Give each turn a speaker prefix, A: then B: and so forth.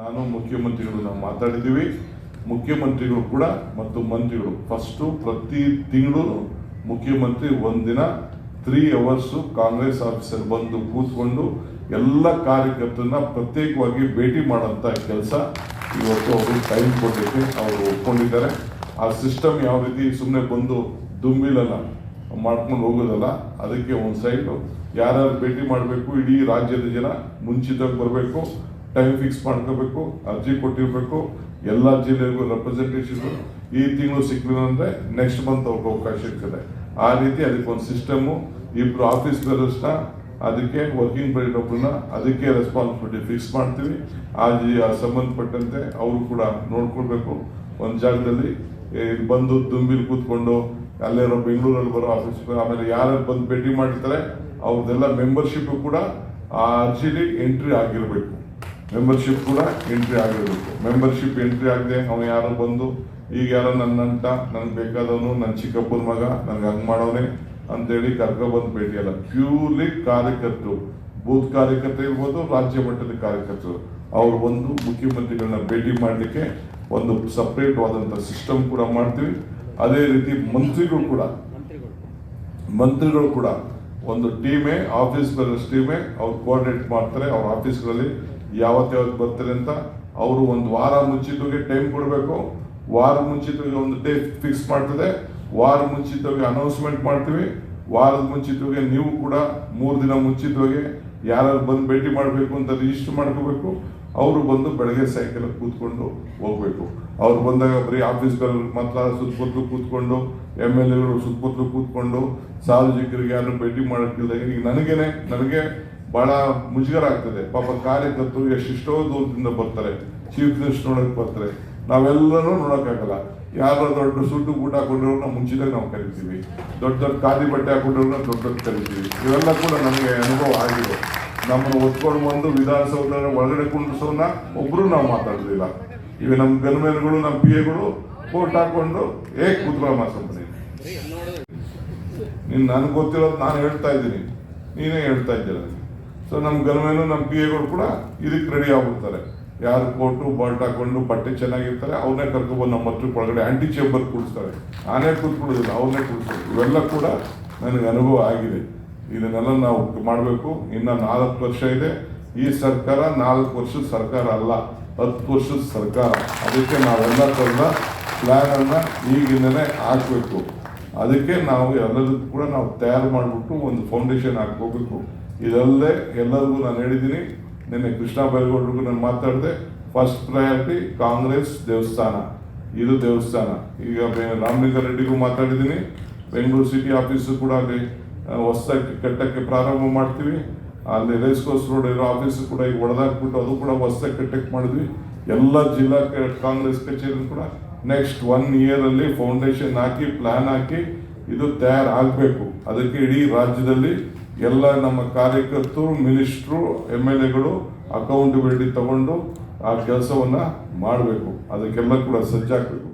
A: ನಾನು ಮುಖ್ಯಮಂತ್ರಿಗಳು ನಾವು ಮಾತಾಡಿದ್ದೀವಿ. ಮುಖ್ಯಮಂತ್ರಿಗಳು ಕೂಡ ಮತ್ತು ಮಂತ್ರಿಗಳು. ಫಸ್ಟು ಪ್ರತಿ ತಿಂಗಳು ಮುಖ್ಯಮಂತ್ರಿ ಒಂದಿನ ತ್ರೀ ಅವರ್ಸು ಕಾಂಗ್ರೆಸ್ ಆಫೀಸರ್ ಬಂದು ಕೂತ್ಕೊಂಡು ಎಲ್ಲ ಕಾರ್ಯಕರ್ತರನ್ನ ಪ್ರತ್ಯೇಕವಾಗಿ ಭೇಟಿ ಮಾಡೋಂಥ ಕೆಲಸ ಇವತ್ತು ಅವರು ಟೈಮ್ ಕೊಡಲಿಕ್ಕೆ ಅವರು ಒಪ್ಕೊಂಡಿದ್ದಾರೆ. ಆ ಸಿಸ್ಟಮ್ ಯಾವ ರೀತಿ ಸುಮ್ಮನೆ ಬಂದು ದುಂಬಿಲಲ್ಲ, ಮಾಡ್ಕೊಂಡು ಹೋಗೋದಲ್ಲ, ಅದಕ್ಕೆ ಒಂದು ಸೈಡು ಯಾರ್ಯಾರು ಭೇಟಿ ಮಾಡಬೇಕು, ಇಡೀ ರಾಜ್ಯದ ಜನ ಮುಂಚಿತವಾಗಿ ಬರಬೇಕು. ಟೈಮ್ ಫಿಕ್ಸ್ ಮಾಡ್ಕೋಬೇಕು, ಅರ್ಜಿ ಕೊಟ್ಟಿರಬೇಕು, ಎಲ್ಲ ಜಿಲ್ಲೆಗೂ ರೆಪ್ರೆಸೆಂಟೇಷನ್ ಈ ತಿಂಗಳು ಸಿಕ್ಲಿಲ್ಲ ಅಂದ್ರೆ ನೆಕ್ಸ್ಟ್ ಮಂತ್ ಅವ್ರಿಗೆ ಅವಕಾಶ ಇರ್ತದೆ. ಆ ರೀತಿ ಅದಕ್ಕೆ ಒಂದು ಸಿಸ್ಟಮು ಇಬ್ರು ಆಫೀಸ್ ಬರೋಷ್ಟ ಅದಕ್ಕೆ ವರ್ಕಿಂಗ್ ಪೀರಿಯಡ್ ಒಬ್ಬರನ್ನ ಅದಕ್ಕೆ ರೆಸ್ಪಾನ್ಸಿಬಿಲಿಟಿ ಫಿಕ್ಸ್ ಮಾಡ್ತೀವಿ. ಆ ಸಂಬಂಧಪಟ್ಟಂತೆ ಅವರು ಕೂಡ ನೋಡ್ಕೊಳ್ಬೇಕು. ಒಂದು ಜಾಗದಲ್ಲಿ ಬಂದು ದುಂಬಿಲಿ ಕೂತ್ಕೊಂಡು ಅಲ್ಲೇರೋ ಬೆಂಗಳೂರಲ್ಲಿ ಬರೋ ಆಫೀಸ್ ಆಮೇಲೆ ಯಾರು ಬಂದು ಭೇಟಿ ಮಾಡಿರ್ತಾರೆ ಅವ್ರದ್ದೆಲ್ಲ ಮೆಂಬರ್ಶಿಪ್ ಕೂಡ ಆ ಅರ್ಜಿಲಿ ಎಂಟ್ರಿ ಆಗಿರಬೇಕು. ಮೆಂಬರ್ಶಿಪ್ ಕೂಡ ಎಂಟ್ರಿ ಆಗಿರಬೇಕು ಮೆಂಬರ್ಶಿಪ್ ಎಂಟ್ರಿ ಆಗದೆ ಅವನು ಯಾರೋ ಬಂದು, ಈಗ ಯಾರೋ ನನ್ನ ನಂಟ ನನ್ಗೆ ಬೇಕಾದವನು ನನ್ನ ಚಿಕ್ಕಪ್ಪನ ಮಗ, ನನಗೆ ಹಂಗ್ ಮಾಡೋನೆ ಅಂತೇಳಿ ಕರ್ಕೊಬಂದು ಭೇಟಿ ಅಲ್ಲ. ಪ್ಯೂರ್ಲಿ ಕಾರ್ಯಕರ್ತರು. ಬೂತ್ ಕಾರ್ಯಕರ್ತರು ಇರ್ಬೋದು, ರಾಜ್ಯ ಮಟ್ಟದ ಕಾರ್ಯಕರ್ತರು. ಅವ್ರು ಒಂದು ಮುಖ್ಯಮಂತ್ರಿಗಳನ್ನ ಭೇಟಿ ಮಾಡಲಿಕ್ಕೆ ಒಂದು ಸಪ್ರೇಟ್ ಆದಂಥ ಸಿಸ್ಟಮ್ ಕೂಡ ಮಾಡ್ತೀವಿ. ಅದೇ ರೀತಿ ಮಂತ್ರಿಗಳು ಕೂಡ. ಮಂತ್ರಿಗಳು ಕೂಡ. ಒಂದು ಟೀಮೇ ಆಫೀಸ್ ಬೇರಸ್ ಟೀಮೇ ಅವ್ರು ಕೋಆರ್ಡಿನೇಟ್ ಮಾಡ್ತಾರೆ. ಅವ್ರ ಆಫೀಸ್ಗಳಲ್ಲಿ ಯಾವತ್ತು ಯಾವತ್ತು ಬರ್ತಾರೆ ಅಂತ ಅವರು ಒಂದು ವಾರ ಮುಂಚಿತವಾಗಿ ಟೈಮ್ ಕೊಡಬೇಕು. ವಾರ ಮುಂಚಿತವಾಗಿ ಒಂದು ಡೇ ಫಿಕ್ಸ್ ಮಾಡ್ತದೆ. ವಾರ ಮುಂಚಿತವಾಗಿ ಅನೌನ್ಸ್ಮೆಂಟ್ ಮಾಡ್ತೀವಿ. ವಾರದ ಮುಂಚಿತವಾಗಿ ನೀವು ಕೂಡ ಮೂರು ದಿನ ಮುಂಚಿತವಾಗಿ ಯಾರು ಬಂದು ಭೇಟಿ ಮಾಡಬೇಕು ಅಂತ ರಿಜಿಸ್ಟರ್ ಮಾಡ್ಕೋಬೇಕು. ಅವರು ಬಂದು ಬೆಳಗ್ಗೆ ಸೈಕಲ್ ಕೂತ್ಕೊಂಡು ಹೋಗ್ಬೇಕು. ಅವ್ರು ಬಂದಾಗ ಬರೀ ಆಫೀಸ್ ಮಾತ್ರ ಸುತ್ತಮುತ್ತಲು ಕೂತ್ಕೊಂಡು ಎಂ ಎಲ್ ಎಗಳು ಸುತ್ತಮುತ್ತಲು ಕೂತ್ಕೊಂಡು, ಸಾರ್ವಜನಿಕರಿಗೆ ಯಾರು ಭೇಟಿ ಮಾಡೋಕ್ಕಿಲ್ಲ ಈಗ ನನಗೇನೆ, ನನಗೆ ಬಹಳ ಮುಜುಗರ ಆಗ್ತದೆ ಪಾಪ ಕಾರ್ಯಕರ್ತರು ಎಷ್ಟೆಷ್ಟೋ ದೂರದಿಂದ ಬರ್ತಾರೆ. ಚೀಫ್ ಮಿನಿಸ್ಟರ್ ನೋಡಕ್ ಬರ್ತಾರೆ. ನಾವೆಲ್ಲರೂ ನೋಡೋಕ್ಕಾಗಲ್ಲ. ಯಾರೋ ದೊಡ್ಡ ಸುಟ್ಟು ಊಟ ಹಾಕೊಂಡಿರೋರ್ನ ಮುಂಚಿತಾಗಿ ನಾವು ಕರಿತೀವಿ. ದೊಡ್ಡ ದೊಡ್ಡ ಖಾದಿ ಬಟ್ಟೆ ಹಾಕೊಂಡಿರೋರ್ನ ದೊಡ್ಡ ದೊಡ್ಡ ಕರಿತೀವಿ. ಇವೆಲ್ಲ ಕೂಡ ನಮಗೆ ಅನುಭವ ಆಗಿದೆ. ನಮ್ಮನ್ನು ಒತ್ಕೊಂಡು ಬಂದು ವಿಧಾನಸೌಧ ಒಳಗಡೆ ಕುಂಡಿಸೋನ್ನ ಒಬ್ಬರು ನಾವು ಮಾತಾಡೋದಿಲ್ಲ. ಇವೆ ನಮ್ಮ ಗನ್ಮೇನ್ಗಳು ನಮ್ಮ ಪಿ ಎಗಳು ಕೋರ್ಟ್ ಹಾಕೊಂಡು ಏ ಕೂತ್ಕೊಳ್ಳೋ ಮಾಸಂಬನಿ ನೀನು ನನಗೆ ಗೊತ್ತಿರೋದು ನಾನು ಹೇಳ್ತಾ ಇದ್ದೀನಿ. ನೀನೇ ಹೇಳ್ತಾ ಇದ್ದೀರ ಸೊ ನಮ್ಮ ಗನ್ಮೇನು ನಮ್ಮ ಪಿ ಎಗಳು ಕೂಡ ಇದಕ್ಕೆ ರೆಡಿ ಆಗ್ಬಿಡ್ತಾರೆ. ಯಾರು ಕೋಟು ಬಾಲ್ಟ್ ಹಾಕೊಂಡು ಬಟ್ಟೆ ಚೆನ್ನಾಗಿರ್ತಾರೆ ಅವ್ರನ್ನೇ ಕರ್ಕೊಬಂದು ನಮ್ಮ ಹತ್ರ ಒಳಗಡೆ ಆಂಟಿ ಚೇಂಬರ್ ಕೂಡಿಸ್ತಾರೆ. ನಾನೇ ಕೂತ್ಕೊಳ್ಳೋದಿಲ್ಲ ಅವ್ರನ್ನೇ ಕೂಡಿಸ್ತಾರೆ. ಇವೆಲ್ಲ ಕೂಡ ನನಗೆ ಅನುಭವ ಆಗಿದೆ. ಇದನ್ನೆಲ್ಲ ನಾವು ಮಾಡಬೇಕು. ಇನ್ನು ನಾಲ್ಕು ವರ್ಷ ಇದೆ. ಈ ಸರ್ಕಾರ ನಾಲ್ಕು ವರ್ಷದ ಸರ್ಕಾರ ಅಲ್ಲ, ಹತ್ತು ವರ್ಷದ ಸರ್ಕಾರ. ಅದಕ್ಕೆ ನಾವೆಲ್ಲ ಥರದ ಪ್ಲ್ಯಾನನ್ನು ಈಗಿಂದನೇ ಹಾಕಬೇಕು. ಅದಕ್ಕೆ ನಾವು ಎಲ್ಲದಕ್ಕೂ ಕೂಡ ನಾವು ತಯಾರು ಮಾಡಿಬಿಟ್ಟು ಒಂದು ಫೌಂಡೇಶನ್ ಹಾಕೋಬೇಕು ಇದಲ್ಲದೆ ಎಲ್ಲರಿಗೂ ನಾನು ಹೇಳಿದ್ದೀನಿ, ನಿನ್ನೆ ಕೃಷ್ಣ ಬೈರೇಗೌಡರಿಗೂ ನಾನು ಮಾತಾಡಿದೆ ಫಸ್ಟ್ ಪ್ರಯಾರಿಟಿ ಕಾಂಗ್ರೆಸ್ ದೇವಸ್ಥಾನ. ಇದು ದೇವಸ್ಥಾನ. ಈಗ ರಾಮಲಿಂಗ ರೆಡ್ಡಿಗೂ ಮಾತಾಡಿದ್ದೀನಿ, ಬೆಂಗಳೂರು ಸಿಟಿ ಆಫೀಸು ಕೂಡ ಅಲ್ಲಿ ಹೊಸದಾಗಿ ಕಟ್ಟಕ್ಕೆ ಪ್ರಾರಂಭ ಮಾಡ್ತೀವಿ. ಅಲ್ಲಿ ರೇಸ್ ಕೋರ್ಸ್ ರೋಡ್ ಇರೋ ಆಫೀಸು ಕೂಡ ಈಗ ಒಡೆದಾಕ್ಬಿಟ್ಟು ಅದು ಕೂಡ ಹೊಸದಾಗಿ ಕಟ್ಟಕ್ಕೆ ಮಾಡಿದ್ವಿ. ಎಲ್ಲ ಜಿಲ್ಲಾ ಕಾಂಗ್ರೆಸ್ ಕಚೇರಿ ಕೂಡ ನೆಕ್ಸ್ಟ್ ಒನ್ ಇಯರ್ ಅಲ್ಲಿ ಫೌಂಡೇಶನ್ ಹಾಕಿ ಪ್ಲಾನ್ ಹಾಕಿ ಇದು ತಯಾರಾಗಬೇಕು. ಅದಕ್ಕೆ ಇಡೀ ರಾಜ್ಯದಲ್ಲಿ ಎಲ್ಲ ನಮ್ಮ ಕಾರ್ಯಕರ್ತರು, ಮಿನಿಸ್ಟ್ರು, ಎಂ ಎಲ್ ಎಗಳು ಅಕೌಂಟಬಿಲಿಟಿ ತಗೊಂಡು ಆ ಕೆಲಸವನ್ನು ಮಾಡಬೇಕು. ಅದಕ್ಕೆಲ್ಲ ಕೂಡ ಸಜ್ಜಾಗಬೇಕು.